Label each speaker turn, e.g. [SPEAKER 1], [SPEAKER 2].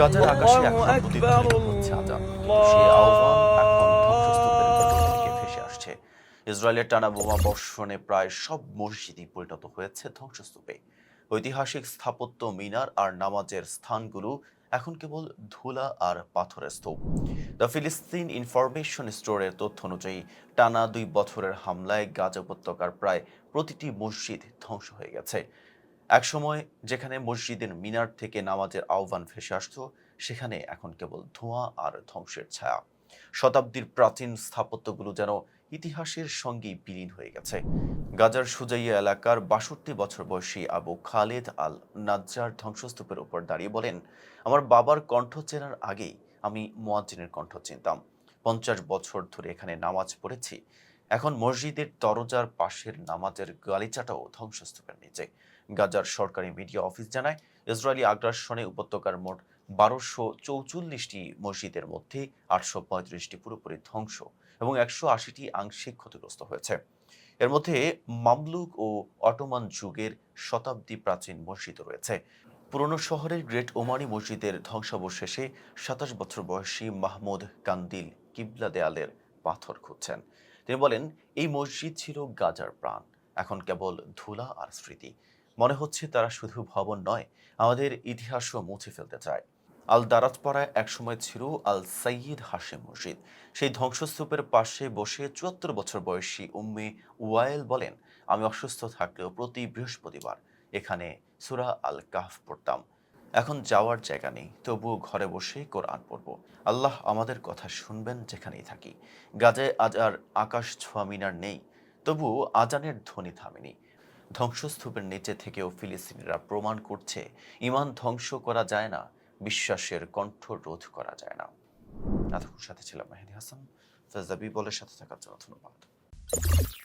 [SPEAKER 1] গাজার আকাশে এখন প্রতিধ্বনিত হচ্ছে আজান। সেই আহ্বান এখন ধ্বংসস্তূপের ভেতর থেকে ভেসে আসছে। ইসরায়েলের টানা বোমা বর্ষণে প্রায় সব মসজিদই পরিণত হয়েছে ধ্বংসস্তূপে। ঐতিহাসিক স্থাপত্য মিনার আর নামাজের স্থানগুলো এখন কেবল ধুলা আর পাথরের স্তূপ। দ্য ফিলিস্তিন ইনফরমেশন স্টোরের তথ্য অনুযায়ী টানা দুই বছরের হামলায় গাজা উপত্যকার প্রায় প্রতিটি মসজিদ ধ্বংস হয়ে গেছে। একসময় যেখানে মসজিদের মিনার থেকে নামাজের আহ্বান ভেসে আসতো, সেখানে এখন কেবল ধোঁয়া আর ধ্বংসের ছায়া। শতাব্দীর প্রাচীন স্থাপত্যগুলো যেন ইতিহাসের সঙ্গেই বিলীন হয়ে গেছে। গাজার সুজাইয়া এলাকার বাষট্টি বছর বয়সী আবু খালেদ আল নাজ্জার ধ্বংসস্তূপের উপর দাঁড়িয়ে বলেন, আমার বাবার কণ্ঠ চেনার আগেই আমি মোয়াজ্জিনের কণ্ঠ চিনতাম। পঞ্চাশ বছর ধরে এখানে নামাজ পড়েছি। এখন মসজিদের দরজার পাশের নামাজের গালিচাটাও ধ্বংসস্তূপের নিচে। গাজার সরকারি মিডিয়া অফিস জানায়, ইসরায়েলি আগ্রাসনে উপত্যকার মোট বারোশো চৌচল্লিশটি মসজিদের মধ্যে আটশো পঁয়ত্রিশটি পুরোপুরি ধ্বংস এবং একশো আশিটি আংশিক ক্ষতিগ্রস্ত হয়েছে। এর মধ্যে মামলুক ও অটোমান যুগের শতাব্দী প্রাচীন মসজিদ রয়েছে। পুরনো শহরের গ্রেট ওমানি মসজিদের ধ্বংসাবশেষে সাতাশ বছর বয়সী মাহমুদ কান্দিল কিবলা দেয়ালের পাথর খুঁজছেন। তিনি বলেন, এই মসজিদ ছিল গাজার প্রাণ, এখন কেবল ধুলা আর স্মৃতি। মনে হচ্ছে তারা শুধু ভবন নয়, আমাদের ইতিহাসও মুছে ফেলতে চায়। আল দারাতপাড়ায় একসময় ছিল আল সাইয়িদ হাশেম মসজিদ। সেই ধ্বংসস্তূপের পাশে বসে চুয়াত্তর বছর বয়সী উম্মে ওয়াইল বলেন, আমি অসুস্থ থাকলেও প্রতি বৃহস্পতিবার এখানে সুরা আল কাহফ পড়তাম। এখন যাওয়ার জায়গা নেই, তবুও ঘরে বসে কোরআন পড়ব। আল্লাহ আমাদের কথা শুনবেন যেখানেই থাকি। গাজে আজ আর আকাশ ছোঁয়া মিনার নেই, তবুও আজানের ধ্বনি থামেনি। ধ্বংসস্তূপের নিচে থেকেও ফিলিস্তিনিরা প্রমাণ করছে, ইমান ধ্বংস করা যায় না, বিশ্বাসের কণ্ঠ রোধ করা যায় না। সাথে ছিলাম মেহেদি হাসান। ফেজাবি বলের সাথে থাকার জন্য ধন্যবাদ।